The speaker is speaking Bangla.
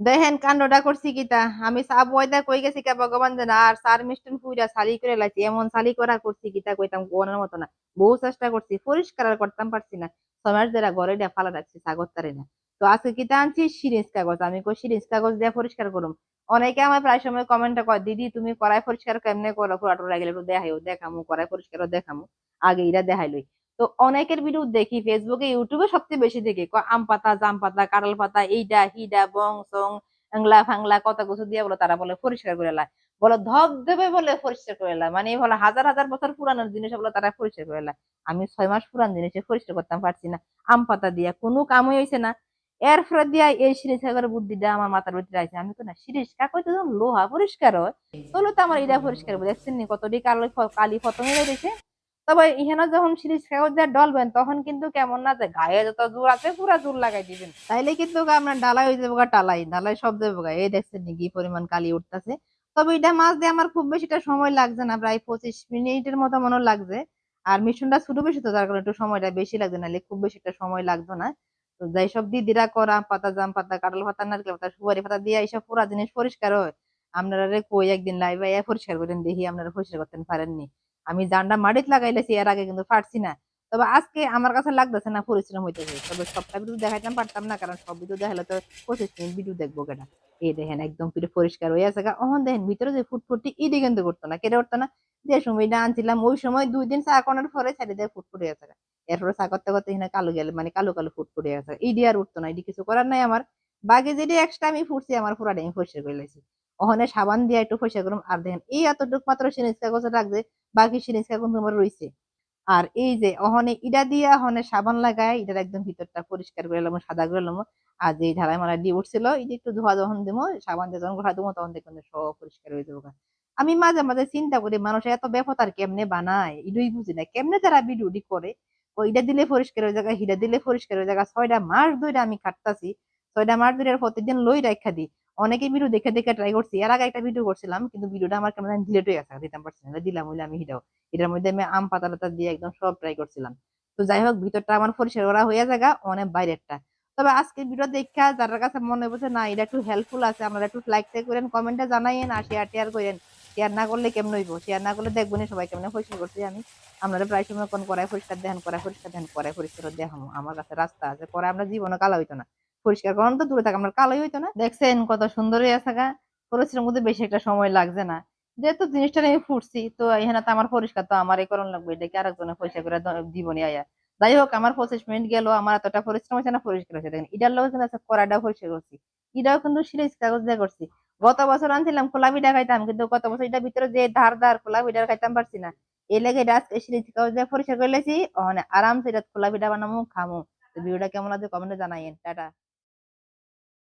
দেখেন কাণ্ডটা করছি কিতা? আমি সাব ওয়াইদা কই গেছি কে ভগবান জানে? আর সার মিস্টেন পুইরা সালি করে লাইছি, এমন সালি করা করছি কিতা কইতাম কোনের মতো না। বহু চেষ্টা করছি, পরিষ্কার করতাম পারছি না। সমাজ যারা ঘরে দিয়া ফালা রাখছি সাগর তারে না। তো আজকে কিতা আনছি? সিরিজ কাগজ। আমি কই সিরিজ কাগজ দিয়ে পরিষ্কার করুম। অনেকে আমার প্রায় সময় কমেন্টে কয়, দিদি, তুমি কড়াই পরিষ্কার কেমনে করো? পুরা টুরা গেলে একটু দেখাইও, দেখামু কড়াই পরিষ্কার দেখামু। আগে এরা দেখাইলই। তো অনেকের ভিডিও দেখি ফেসবুকে ইউটিউবে সবচেয়ে বেশি দেখি। আম পাতা, জাম পাতা, কাঁঠাল পাতা, এইডা, হিডা, বং সং আংলা ফাংলা, কত কিছু দিয়ে বলে তারা বলে পরিষ্কার করে লাই বলে ধপ দেবে বলে পরিষ্কার করে লাই মানে বলে হাজার হাজার বছর পুরানো জিনিস বলে তারা পরিষ্কার করে লাই আমি ছয় মাস পুরান জিনিসে পরিষ্কার করতাম, পারছি না। আম পাতা দিয়া কোনো কামই হয়েছে না। এর ফলে দিয়া এই সিরিজ কাগরের বুদ্ধিটা আমার মাথার ভিতরে আছে। আমি তো না সিরিজ কাগজ তো লোহা পরিষ্কার হয়? চলো তো আমার এটা পরিষ্কার দেখছেন কতটি কালো কালি ফতমে রয়েছে তবে এখানে যখন সিরিজ কাগজ দিয়ে ডলবেন, তখন কিন্তু কেমন না যে গায়ে যত জোর আছে, পুরা জোর লাগাই দিবেন। তাইলে কিন্তু আপনার ডালাই হয়ে যাব টালাই ডালাই সব দেবো এই দেখছেন কি পরিমাণ কালি উঠতেছে। তবে এটা মাছ দিয়ে আমার খুব বেশিটা সময় লাগছে না, প্রায় পঁচিশ মিনিটের মতো মনে লাগছে। আর মিশনটা ছোট বেশি তো তার কারণে একটু সময়টা বেশি লাগছে, নাহলে খুব বেশি একটা সময় লাগতো না। তো যাই সব দিদিরা করা, পাতা জাম পাতা, কাঁঠাল পাতা, নারকেল পাতা, সুপারি পাতা দিয়ে এইসব পুরা জিনিস পরিষ্কার হয়। আপনারা কই একদিন লাইভ পরিষ্কার করেন, দেখি আপনারা পরিষ্কার করতে পারেননি। আমি জানটা মাটিতে লাগাইলেছি, এর আগে কিন্তু পারছি না। তবে আজকে আমার কাছে লাগতেছে না পরিশ্রম হইতেছে, তবে সবটা ভিডিও দেখাইতাম পারতাম না, কারণ সব ভিডিও দেখালে তো পঁচিশ মিনিট ভিডিও দেখব কেটা। এই দেখেন একদম পুরো পরিষ্কার হয়ে আছে অহন দেখেন, ভিতরে যে ফুটফুটি ইডি কিন্তু করতো না, কেটে উঠতো না। যে সময়টা আনছিলাম, ওই সময় দুই দিন চা করার পরে ছেড়ে দিয়ে ফুটফুটে গেছে এরপরে চা করতে করতে এখানে কালো গেলে মানে কালো কালো ফুটফুটে গেছে ইডি আর উঠতো না ইডি কিছু করার নাই আমার। বাকি যেটি এক্সট্রা আমি ফুটছি, আমার পুরাটা আমি পরিষ্কার করে লাইছি। ওখানে সাবান দিয়ে একটু পরিষ্কার করুন আর দেখেন এই এতটুক মাত্র সিরিজ কাগজ রাখছে বাকি সিরিজ কাগজ তোমার রয়েছে আর এই যে অহনে ইডা দিয়া হনে সাবান লাগায় এটার একদম ভিতরটা পরিষ্কার করে এলাম সাদা করে এলাম আর যে ঢালাই মারা দিয়ে উঠছিল, এই যে একটু ধোয়া যখন দেবো সাবান দিয়ে যখন ঘোরা দেবো তখন দেখবেন সব পরিষ্কার হয়ে যাব আমি মাঝে মাঝে চিন্তা করি, মানুষ এত বেফতার কেমনে বানায় ইডুই বুঝি না। কেমনে তারা ভিডিওটি করে? ও ইটা দিলে পরিষ্কার হয়ে জায়গা হিটা দিলে পরিষ্কার হয়ে জায়গা ছয়টা মাস ধরে আমি খাটতাছি ছয়টা মাস ধরে প্রতিদিন লই রাখা দিই। অনেকে ভিডিও দেখে দেখে ট্রাই করছি। এর আগে একটা ভিডিও করছিলাম, কিন্তু ভিডিওটা আমার কেমন ডিলেট হয়ে গেছে দিতাম পারছি না। দিলাম হইলে আমি হিটাও এটার মধ্যে আমি আম, পাতা টাতা দিয়ে একদম সব ট্রাই করছিলাম। তো যাই হোক, ভিতরটা আমার পরিষ্কার করা হয়ে জায়গা অনেক বাইরেরটা। তবে আজকে ভিডিও দেখা যার কাছে মনে বলছে না, এটা একটু হেল্পফুল আছে, আপনারা একটু লাইক করেন কমেন্টে জানাইয়েন, আর শেয়ার টেয়ার করেন। শেয়ার না করলে কেমন হইব? শেয়ার না করলে দেখবেন সবাই কেমন পরিষ্কার করছি আমি আপনারা প্রায় সময় কোন করায় পরিষ্কার দেখান করায় পরিষ্কার দেখান করায় পরিষ্কার দেখামো। আমার কাছে রাস্তা আছে করায় আমরা জীবনে কালা হইতো না। পরিষ্কার করানো তো দূরে থাকে। আমার কালোই হইতো না। দেখছেন কত সুন্দর হয়ে আছে পরিশ্রম মধ্যে বেশি একটা সময় লাগছে না। যেহেতু জিনিসটা আমি ফুটছি, তো এখানে তো আমার পরিষ্কার তো আমার এই করণ লাগবে। এটাকে আরেকজনে পয়সা করে জীবনে আয়া? যাই হোক, আমার পঁচিশ মিনিট গেল, আমার এতটা পরিশ্রম হয়েছে না পরিষ্কার হয়েছে। দেখেন, ইটার লোক কিন্তু আছে কড়াইটাও পরিষ্কার করছি। এটাও কিন্তু সিরিজ কাগজ দিয়ে করছি। গত বছর আনছিলাম খোলা বিডা খাইতাম, কিন্তু গত বছর এটার ভিতরে যে ধার ধার খোলা বিডা খাইতাম পারছি না। এই লেগে এটা আজকে সিরিজ কাগজ দিয়ে পরিষ্কার করে লেছি। ওখানে আরামসে এটা খোলা বিডা বানামু, খামু। ভিডিওটা কেমন আছে কমেন্টে জানাইয়েন। টাটা।